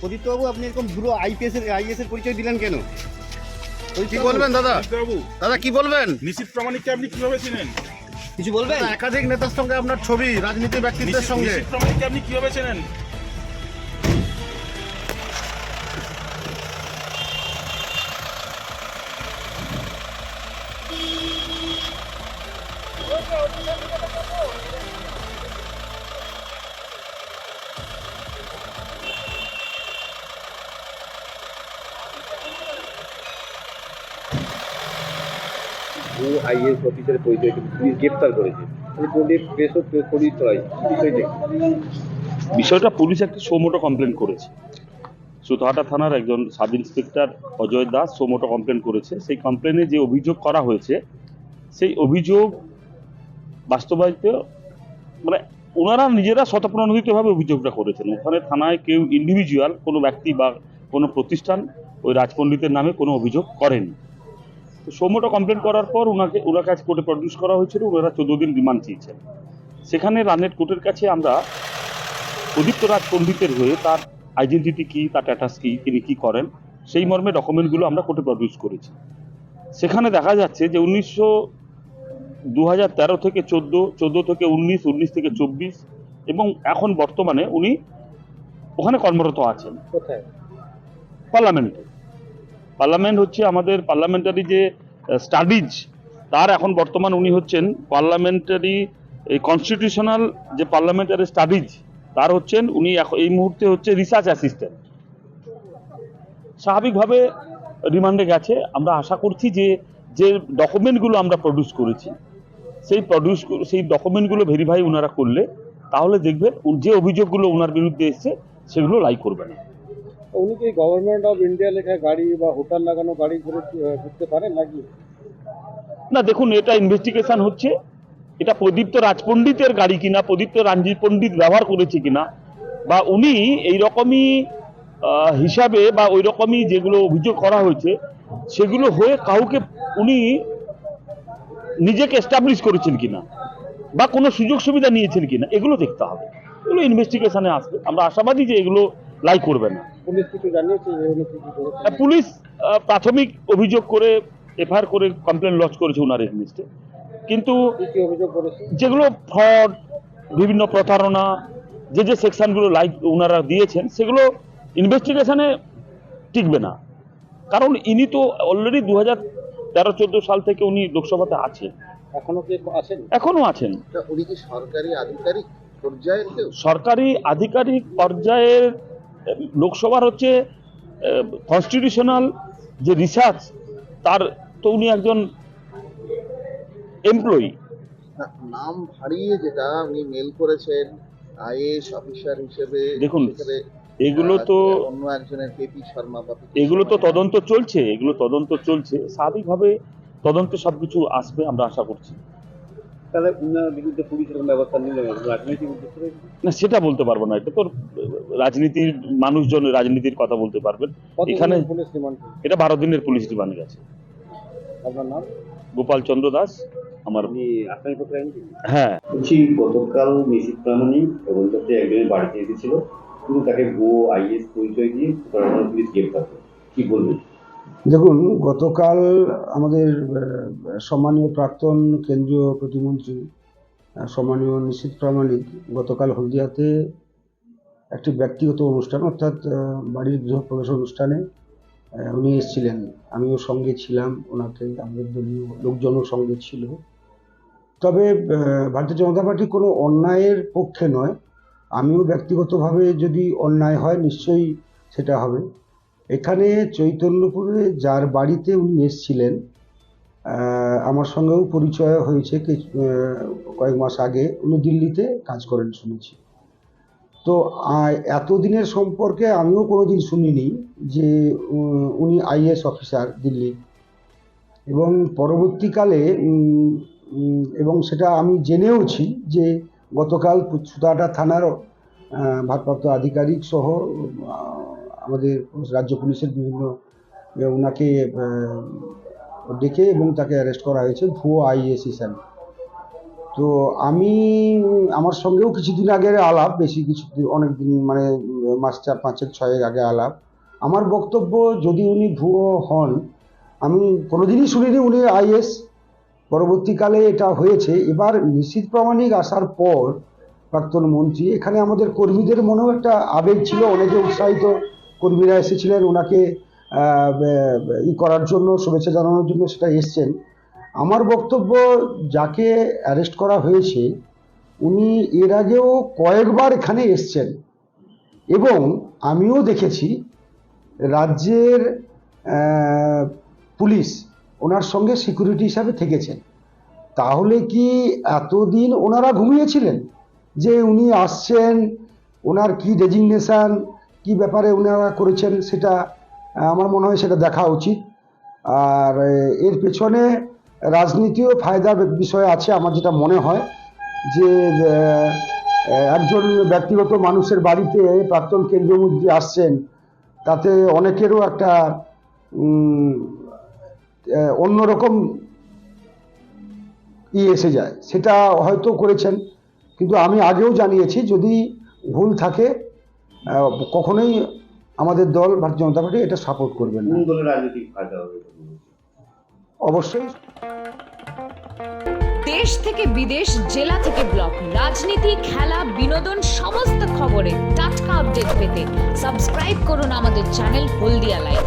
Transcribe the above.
প্রদীপ্তবাবু আপনি এরকম বুড়ো আইপিএস এর আইএস এর পরিচয় দিলেন কেন? কি বলবেন দাদা? বাবু দাদা কি বলবেন? নিশীত প্রামাণিককে আপনি কীভাবে চিনেন? কিছু বলবেন? একাধিক নেতার সঙ্গে আপনার ছবি রাজনীতি ব্যক্তিত্বের সঙ্গে। নিশীত প্রামাণিককে আপনি কীভাবে চেনেন? ও আইএস অফিসারের পরিচয় পুলিশ গ্রেপ্তার করেছে? বিষয়টা পুলিশ একটি সোমোটো কমপ্লেন করেছে। সুতহাটা থানার একজন sub inspector Ajay Das Zomato complaint করেছে। সেই কমপ্লেনে যে অভিযোগ করা হয়েছে, সেই অভিযোগ বাস্তবায়িত মানে ওনারা নিজেরা স্বতঃপ্রণোদিতভাবে অভিযোগটা করেছেন। ওখানে থানায় কেউ ইন্ডিভিজুয়াল কোনো ব্যক্তি বা কোনো প্রতিষ্ঠান ওই রাজপণ্ডিতের নামে কোনো অভিযোগ করেনি। তো সোমোটো কমপ্লেন করার পর ওনাকে ওনার কাছে কোর্টে প্রডিউস করা হয়েছিল ওনারা চোদ্দ দিন রিমান্ড চেয়েছেন। সেখানে রানের কোর্টের কাছে আমরা প্রদীপ্ত রাজ পণ্ডিতের হয়ে তার আইডেন্টিটি কি তার স্ট্যাটাস কি তিনি কি করেন সেই মর্মে ডকুমেন্টগুলো আমরা কোর্টে প্রডিউস করেছি। সেখানে দেখা যাচ্ছে যে উনিশশো দু হাজার তেরো থেকে চোদ্দ চোদ্দ থেকে উনিশ উনিশ থেকে চব্বিশ এবং এখন বর্তমানে উনি ওখানে কর্মরত আছেন। কোথায়? পার্লামেন্টে পার্লামেন্ট হচ্ছে আমাদের পার্লামেন্টারি যে স্টাডিজ তার এখন বর্তমান উনি হচ্ছেন পার্লামেন্টারি, এই কনস্টিটিউশনাল যে পার্লামেন্টারি স্টাডিজ তার হচ্ছেন উনি এই মুহূর্তে হচ্ছে রিসার্চ অ্যাসিস্ট্যান্ট স্বাভাবিকভাবে রিমান্ডে গেছে। আমরা আশা করছি যে যে ডকুমেন্টগুলো আমরা প্রডিউস করেছি, সেই প্রডিউস সেই ডকুমেন্টগুলো ভেরিফাই ওনারা করলে, তাহলে দেখবেন যে অভিযোগগুলো ওনার বিরুদ্ধে এসছে, সেগুলো লাই করবে না। উনি কি গভর্নমেন্ট অফ ইন্ডিয়া লেখা গাড়ি বা হোটেল লাগানো গাড়ি আহ, ঘুরতে পারেন নাকি? না দেখুন এটা ইনভেস্টিগেশন হচ্ছে। এটা প্রদীপ্ত রাজপণ্ডিতের গাড়ি কিনা প্রদীপ্ত রাঞ্জিত পণ্ডিত ব্যবহার করেছে কিনা বা উনি এই রকমই হিসাবে বা ওই রকমই যেগুলো অভিযোগ করা হয়েছে সেগুলো হয়ে কাউকে উনি নিজেকে এস্টাবলিশ করেছেন কিনা বা কোনো সুযোগ সুবিধা নিয়েছেন কিনা এগুলো দেখতে হবে। এগুলো ইনভেস্টিগেশনে আসবে। আমরা আশাবাদী যে এগুলো লাই করবে না। পুলিশ কিছু জানিয়েছে প্রাথমিক অভিযোগ করে এফআইআর করে কমপ্লেন লজ করেছে ওনার এগেনস্টে কিন্তু কি কি অভিযোগ করেছে? যেগুলো ফ্রড বিভিন্ন প্রতারণা যে যে সেকশনগুলো লাইভ ওনারা দিয়েছেন সেগুলো ইনভেস্টিগেশনে টিকবে না। কারণ ইনি তো অলরেডি দু হাজার তেরো চোদ্দ সাল থেকে উনি লোকসভাতে আছেন। এখনও কি আছেন? এখনও আছেন। উনি কি সরকারি আধিকারিক পর্যায়ের সরকারি আধিকারিক পর্যায়ের লোকসভার হচ্ছে কনস্টিটিউশনাল যে রিসার্চ তার তো উনি একজন এমপ্লয়ি না, নাম হারিয়ে যেটা উনি মেল করেছেন আইএস অফিসার হিসেবে দেখুন, এগুলো তো অন্য একজনের কেপি শর্মা এগুলো তো তদন্ত চলছে এগুলো তদন্ত চলছে। স্বাভাবিকভাবে তদন্তে সবকিছু আসবে আমরা আশা করছি। তাহলে উনার বিরুদ্ধে পুলিশ এরকম ব্যবস্থা নিল না রাজনৈতিক উদ্দেশ্য? না সেটা বলতে পারব না। এটা তো রাজনীতির মানুষজন রাজনীতির কথা বলতে পারবেন। এখানে এটা বারো দিনের পুলিশ রিমান্ড গেছে। আপনার নাম? গোপাল চন্দ্র দাস আমার হ্যাঁ। বলছি গতকাল নিশিত প্রামাণিক এবং তাতে একজনের বাড়িতে এসেছিল। কিন্তু তাকে ভুয়ো আইএস পরিচয় দিয়ে পুলিশ গ্রেপ্তার করে। কি বলবেন? দেখুন, গতকাল আমাদের সম্মানীয় প্রাক্তন কেন্দ্রীয় প্রতিমন্ত্রী সম্মানীয় নিশীত প্রামাণিক গতকাল হলদিয়াতে একটি ব্যক্তিগত অনুষ্ঠান, অর্থাৎ বাড়ির গৃহপ্রবেশ অনুষ্ঠানে উনি এসেছিলেন। আমিও সঙ্গে ছিলাম, ওনাকে আমাদের দলীয় লোকজনও সঙ্গে ছিল। তবে ভারতীয় জনতা পার্টি কোনো অন্যায়ের পক্ষে নয়। আমিও ব্যক্তিগতভাবে যদি অন্যায় হয়, নিশ্চয়ই সেটা হবে। এখানে চৈতন্যপুরে যার বাড়িতে উনি এসেছিলেন আমার সঙ্গেও পরিচয় হয়েছে কয়েক মাস আগে। উনি দিল্লিতে কাজ করেন শুনেছি। তো এতদিনের সম্পর্কে আমিও কোনোদিন শুনিনি যে উনি আইএস অফিসার দিল্লি এবং পরবর্তীকালে এবং সেটা আমি জেনেওছি যে, গতকাল সুতাহাটা থানার ভারপ্রাপ্ত আধিকারিক সহ আমাদের রাজ্য পুলিশের বিভিন্ন ওনাকে ডেকে এবং তাকে অ্যারেস্ট করা হয়েছে ভুয়ো আইএস হিসাবে তো আমি, আমার সঙ্গেও কিছুদিন আগের আলাপ, বেশি কিছু অনেক দিন মানে মাস চার, পাঁচেক, ছয়েক আগে আলাপ। আমার বক্তব্য, যদি উনি ভুয়ো হন, আমি কোনোদিনই শুনিনি উনি আইএস পরবর্তীকালে এটা হয়েছে। এবার নিশ্চিত প্রামাণিক আসার পর প্রাক্তন মন্ত্রী, এখানে আমাদের কর্মীদের মনেও একটা আবেগ ছিল, অনেকে উৎসাহিত কর্মীরা এসেছিলেন, ওনাকে ই করার জন্য, শুভেচ্ছা জানানোর জন্য সেটা এসছেন। আমার বক্তব্য যাকে অ্যারেস্ট করা হয়েছে, উনি এর আগেও কয়েকবার এখানে এসছেন এবং আমিও দেখেছি রাজ্যের পুলিশ ওনার সঙ্গে সিকিউরিটি হিসাবে থেকেছেন। তাহলে কি এতদিন ওনারা ঘুমিয়েছিলেন? যে উনি আসছেন, ওনার কি ডেজিগনেশন কি ব্যাপারে ওনারা করেছেন সেটা আমার মনে হয় সেটা দেখা উচিত। আর এর পেছনে রাজনীতিও ফায়দার বিষয় আছে আমার যেটা মনে হয় যে একজন ব্যক্তিগত মানুষের বাড়িতে প্রাক্তন কেন্দ্রীয় মন্ত্রী আসছেন, তাতে অনেকেরও একটা অন্যরকম ই এসে যায়। সেটা হয়তো করেছেন, কিন্তু আমি আগেও জানিয়েছি, যদি ভুল থাকে কখনোই আমাদের দল ভারতীয় জনতা পার্টি এটা সাপোর্ট করবে না। কোন দলের রাজনৈতিক ফায়দা হবে অবশ্যই। দেশ থেকে বিদেশ জেলা থেকে ব্লক রাজনীতি খেলা বিনোদন সমস্ত খবরে টাটকা আপডেট পেতে সাবস্ক্রাইব করুন আমাদের চ্যানেল হলদিয়া লাইভ